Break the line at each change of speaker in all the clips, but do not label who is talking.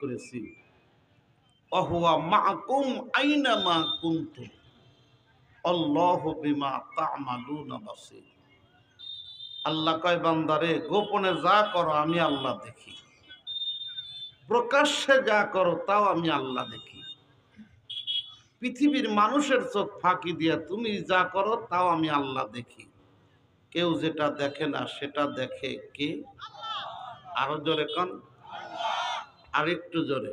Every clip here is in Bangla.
করেছি। আল্লাহ কয়, বান্দারে, গোপনে যা করো আমি আল্লাহ দেখি। প্রকাশ্যে যা করো তাও আমি আল্লাহ দেখি। পৃথিবীর মানুষের চোখ ফাঁকি দিয়া তুমি যা করো তাও আমি আল্লাহ দেখি। কেউ যেটা দেখে না, সেটা দেখে কে? আরও জোরে কন। আরেকটু জোরে।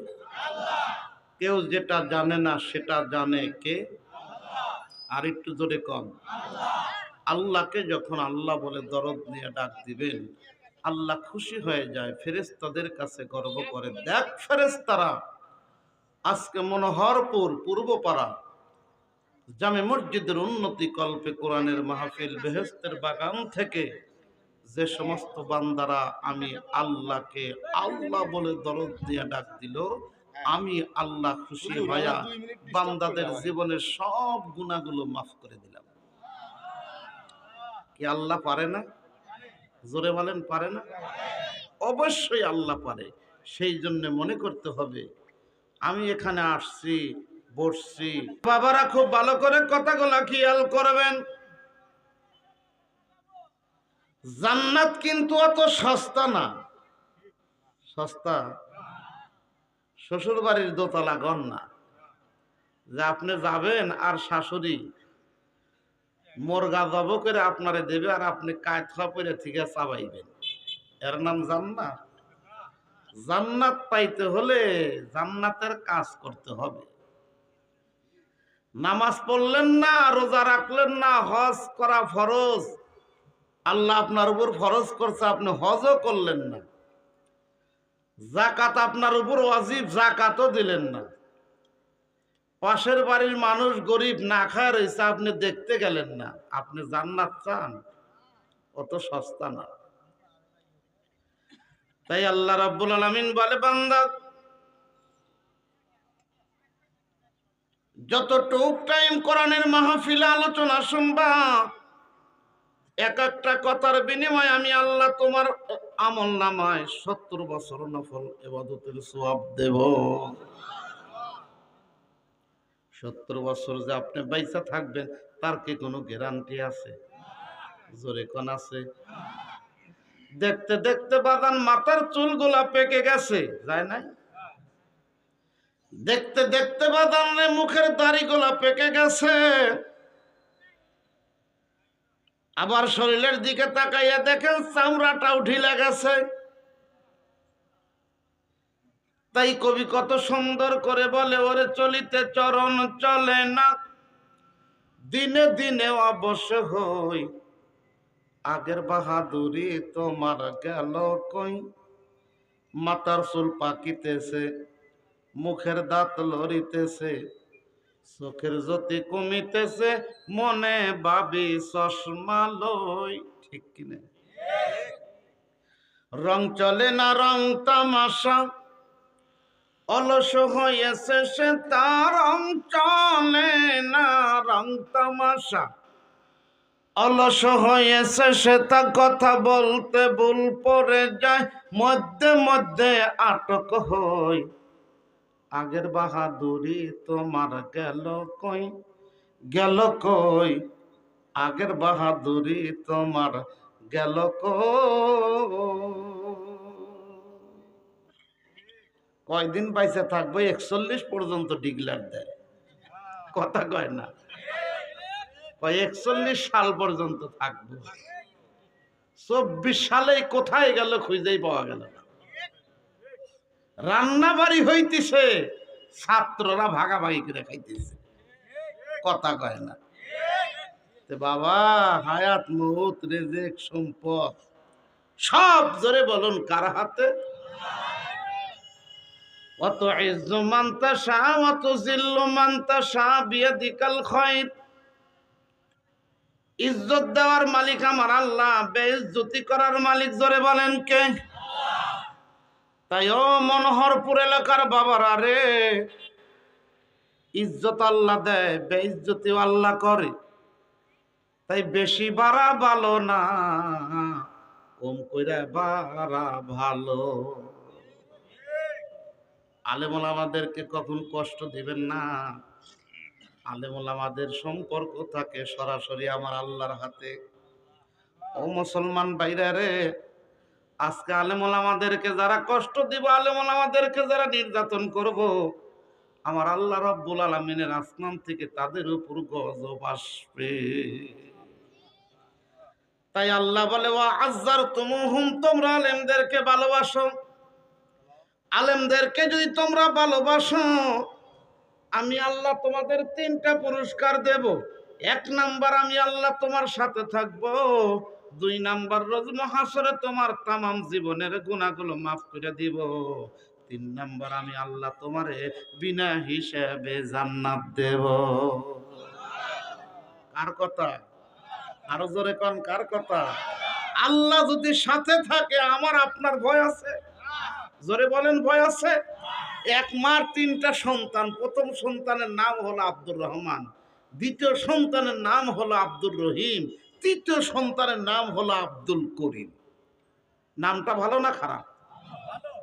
কেউ যেটা জানে না সেটা জানে কে? আরেকটু জোরে কম আল্লাহকে যখন আল্লাহ বলে দরদ নিয়ে ডাক দিবেন, আল্লাহ খুশি হয়ে যায় ফেরেস্তাদের কাছে গর্ব করে, দেখ ফেরেস্তারা আজকে মনোহরপুর, পূর্বপাড়া, জামে মসজিদের উন্নতি কল্পে কোরআনের মাহফিল বেহেস্তের বাগান থেকে যে সমস্ত বান্দারা আমি আল্লাহকে আল্লাহ বলে দরদ দিয়ে ডাক দিল আমি আল্লাহ খুশি হইয়া বান্দাদের জীবনের সব গুণাগুলো মাফ করে দিলাম। কি আল্লাহ পারে না? জোরে বলেন পারে না? অবশ্যই আল্লাহ পারে। সেই জন্য মনে করতে হবে আমি এখানে আসছি বসছি। বাবারা খুব ভালো করে কথাগুলো খেয়াল করবেন। জান্নাত কিন্তু অত সস্তা না। সস্তা? শ্বশুর বাড়ির দোতলা গণ না। যে আপনি যাবেন আর শাশুড়ি মোরগা জব করে আপনারে দেবে আর আপনি কায়থা পরে থেকে চাবাইবেন। এর নাম জান্নাত। জান্নাত পাইতে হলে জান্নাতের কাজ করতে হবে। নামাজ পড়লেন না, রোজা রাখলেন না, হজ করা ফরজ। আল্লাহ আপনার উপর ফরজ করছে, আপনি হজও করলেন না। জাকাত আপনার উপর ওয়াজিব, জাকাতও দিলেন না। পাশের বাড়ির মানুষ গরিব, না খায় রয়েছে, আপনি দেখতে গেলেন না। আপনি জান্নাত চান, অত সস্তা না। তাই আল্লাহ রাব্বুল আলামিন বলে, বান্দা, যতটুক টাইম কোরআনের মাহফিলে আলোচনা শুনবা এক একটা কথার বিনিময়ে আমি আল্লাহ তোমার আমল নামায় সত্তর বছর নফল এবাদতের সওয়াব দেব। সত্তর বছর যে আপনি বাইসা থাকবেন, তার কি কোনো গ্যারান্টি আছে? জোরে কোন আছে? দেখতে দেখতে বাদান মাথার চুলগুলা পেকে গেছে, যায় নাই? দেখতে দেখতে বাদান মুখের দাড়িগুলা পেকে গেছে। আবার শরীরের দিকে তাকাইয়া দেখেন চামড়াটা উঠিলে গেছে তাই কবি কত সুন্দর করে বলে, ওরে চলিতে চরণ চলে না। দিনে দিনে অবশ্য হই। আগের বাহাদুরি তোমার গেল কই? মাতার চুল পাকিতেছে, মুখের দাঁত লড়িতেছে। চোখের জ্যোতি কমিতেছে, মনে ভাবি চশমা লই। ঠিক কিনা রং চলে না রং তামাশা, অলস হয়েছে সে তার রং, চলে না রং তামাশা। অলস হয়েছে সে তা কথা বলতে ভুল পড়ে যায়, মধ্যে মধ্যে আটক হই। আগের বাহাদুরি তোমার গেল কই? গেল কই? আগের বাহাদুরি তোমার গেল কয়দিন পাইছে থাকব? একচল্লিশ পর্যন্ত ডিগলার দেয় কথা কয় না। কয়, একচল্লিশ সাল পর্যন্ত থাকব। চব্বিশ সালে কোথায় গেল খুঁজেই পাওয়া গেল না রান্না বাড়ি হইতেছে, ছাত্ররা ভাগাভাগি করে খাইতেছে। কথা কয় না। বাবা, হায়াত মহুত রেজেক, সম্পদ, সব জোরে বলুন কার হাতে? অত ইজ্জু মান্তা শাহ অত জিল্লু মান্তা শাহ বিয়ে দিকাল খয়ের ইজ্জত দেওয়ার মালিক আমার আল্লাহ, বেইজ্জতি করার মালিক জোরে বলেন কে? তাই ও মনোহরপুর এলাকার বাবারা রে, ইজ্জত আল্লাহ দেয় বে বেইজ্জতিও আল্লাহ করে। তাই বেশি বাড়া ভালো না, কম করে বাড়া ভালো। আলেমুল আমাদেরকে কখন কষ্ট দিবেন না? আলেমুল আমাদের সম্পর্ক থাকে সরাসরি আমার আল্লাহর হাতে। ও মুসলমান বাইরে রে আজকে আলেমুল আমাদেরকে যারা কষ্ট দিব, আলেমুল আমাদেরকে যারা নির্যাতন করব, আমার আল্লাহ রব্বুল আলমিনের আসমান থেকে তাদের উপর গজব আসবে। তাই আল্লাহ বলে ও আজ্জার তুমুহুম তোমরা আলেমদেরকে ভালোবাসো। আলেমদেরকে যদি তোমরা ভালোবাসো, আমি আল্লাহ তোমাদের তিনটা পুরস্কার দেব। এক নাম্বার, আমি আল্লাহ তোমার সাথে থাকব। দুই নাম্বার রোজ মহাসরে তোমার তামাম জীবনের গুণাগুলো মাফ করে দিব। তিন নাম্বার, আমি আল্লাহ তোমারে বিনা হিসাবে জান্নাত দেব। কার কথা? আরও জোরে কন, কার কথা? আল্লাহ যদি সাথে থাকে, আমার আপনার ভয় আছে। জোরে বলেন, ভয় আছে? এক মার তিনটা সন্তান, প্রথম সন্তানের নাম হলো আব্দুর রহমান, দ্বিতীয় সন্তানের নাম হলো আব্দুর রহিম তৃতীয় সন্তানের নাম হলো আব্দুল করিম। নামটা ভালো না খারাপ?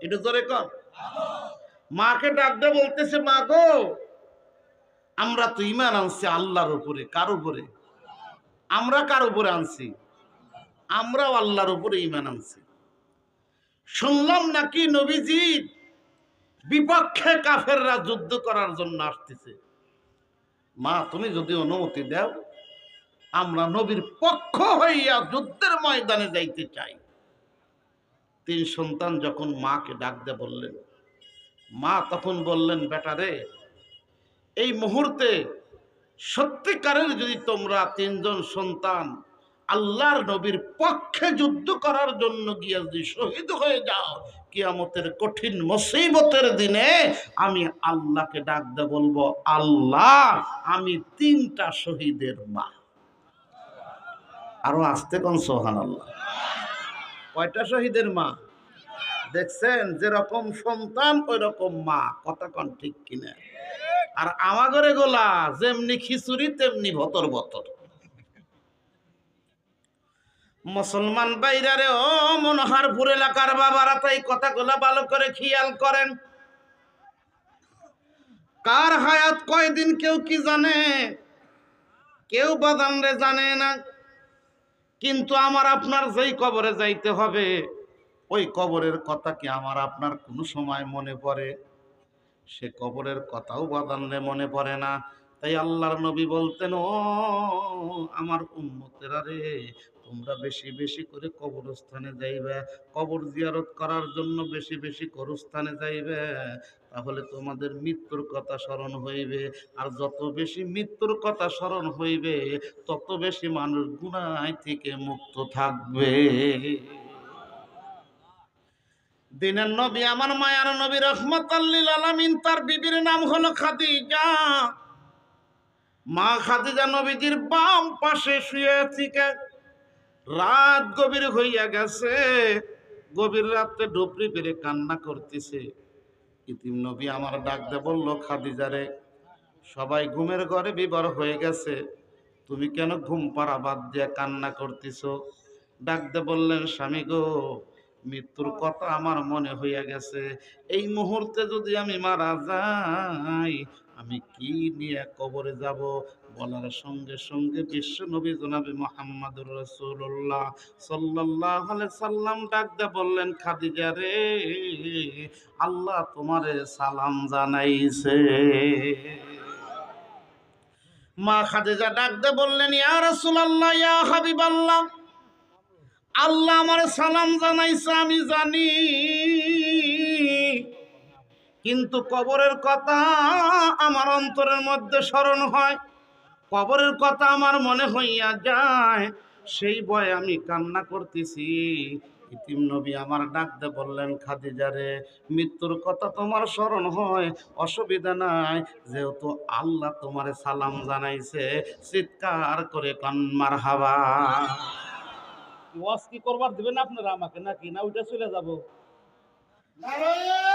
এটা জোরে কর। মাকে ডাকতে বলতেছে, মা গো, আমরা তো ইমান আনছি আল্লাহর উপরে, কার উপরে? আমরা কার উপরে আনছি? আমরাও আল্লাহর উপরে ইমান আনছি। শুনলাম নাকি নবীজির বিপক্ষে কাফেররা যুদ্ধ করার জন্য আসতেছে। মা, তুমি যদি অনুমতি দাও আমরা নবীর পক্ষ হইয়া যুদ্ধের ময়দানে যাইতে চাই। তিন সন্তান যখন মাকে ডাকতে বললেন, মা তখন বললেন, বেটা রে, এই মুহূর্তে সত্যিকারের যদি তোমরা তিনজন সন্তান আল্লাহর নবীর পক্ষে যুদ্ধ করার জন্য গিয়ে যদি শহীদ হয়ে যাও, কিয়ামতের কঠিন মুসিবতের দিনে আমি আল্লাহকে ডাকতে বলব, আল্লাহ, আমি তিনটা শহীদের মা। আরও আসতে কোন সোহান আল্লাহ কয়টা শহীদের মা? দেখছেন, যেরকম সন্তান ওই রকম মা। কথা কন ঠিক কিনা? আর আমাগরে গোলা, যেমনি খিচুড়ি, তেমনি ভতর বতর। মুসলমান বাইরারে ও মনোহারপুর এলাকার বাবারা তাই কথাগুলো ভালো করে খেয়াল করেন। কার হায়াত কয়দিন কেউ কি জানে? কেউ বাদান রে জানে না। কিন্তু আমার আপনার যেই কবরে যাইতে হবে, ওই কবরের কথা কি আমার আপনার কোনো সময় মনে পড়ে? সে কবরের কথাও বাদানলে মনে পড়ে না। তাই আল্লাহর নবী বলতেন, ও আমার উন্মতেরা রে তোমরা বেশি বেশি করে কবরস্থানে যাইবে। কবর জিয়ারত করার জন্য বেশি বেশি কবরস্থানে যাইবে। তাহলে তোমাদের মৃত্যুর কথা স্মরণ হইবে। আর যত বেশি মৃত্যুর কথা স্মরণ হইবে, তত বেশি মানুষ গুনাহ থেকে মুক্ত থাকবে। দিনের নবী, আমার মায়ার নবী রহমত আল্লিল আলামিন, তার বিবির নাম হলো খাদিজা। মা খাদিজা নবীজির বাম পাশে শুয়ে থেকে রাত গভীর হইয়া গেছে। গভীর রাতে ডুবরি পেরে কান্না করতেছে। ইতিম নবী আমার ডাকতে বলল খাদিজারে সবাই ঘুমের ঘরে বিবার হয়ে গেছে। তুমি কেন ঘুম পাড়া বাদ দিয়ে কান্না করতেছো? ডাকতে বললেন, স্বামী গো, মৃত্যুর কথা আমার মনে হইয়া গেছে। এই মুহূর্তে যদি আমি মারা যাই আমি কি নিয়ে কবরে যাব? বলার সঙ্গে সঙ্গে বিশ্ব নবী জনাবি মোহাম্মদুর রসুল্লাহ সাল্লাহ সাল্লাম ডাকতে বললেন, খাদিজা রে, আল্লাহ তোমারে সালাম জানাইছে। মা খাদিজা ডাকতে বললেন, ইয়া রাসূলুল্লাহ, ইয়া হাবিবাল্লাহ, আল্লাহ আমার সালাম জানাইছে, আমি জানি। কিন্তু কবরের কথা আমার অন্তরের মধ্যে স্মরণ হয়। কবরের কথা আমার মনে হইয়া যায় সেই ভয়ে আমি কান্না করতেছি। ইতিম নবী আমার ডাকতে বললেন খাদিজারে মৃত্যুর কথা তোমার স্মরণ হয় অসুবিধা নাই। যেহেতু আল্লাহ তোমারে সালাম জানাইছে চিৎকার করে কন্মার হাবা ওয়াজ কি করবার দিবেন আপনারা আমাকে নাকি? না ওইটা চলে যাব। নারায়ণ!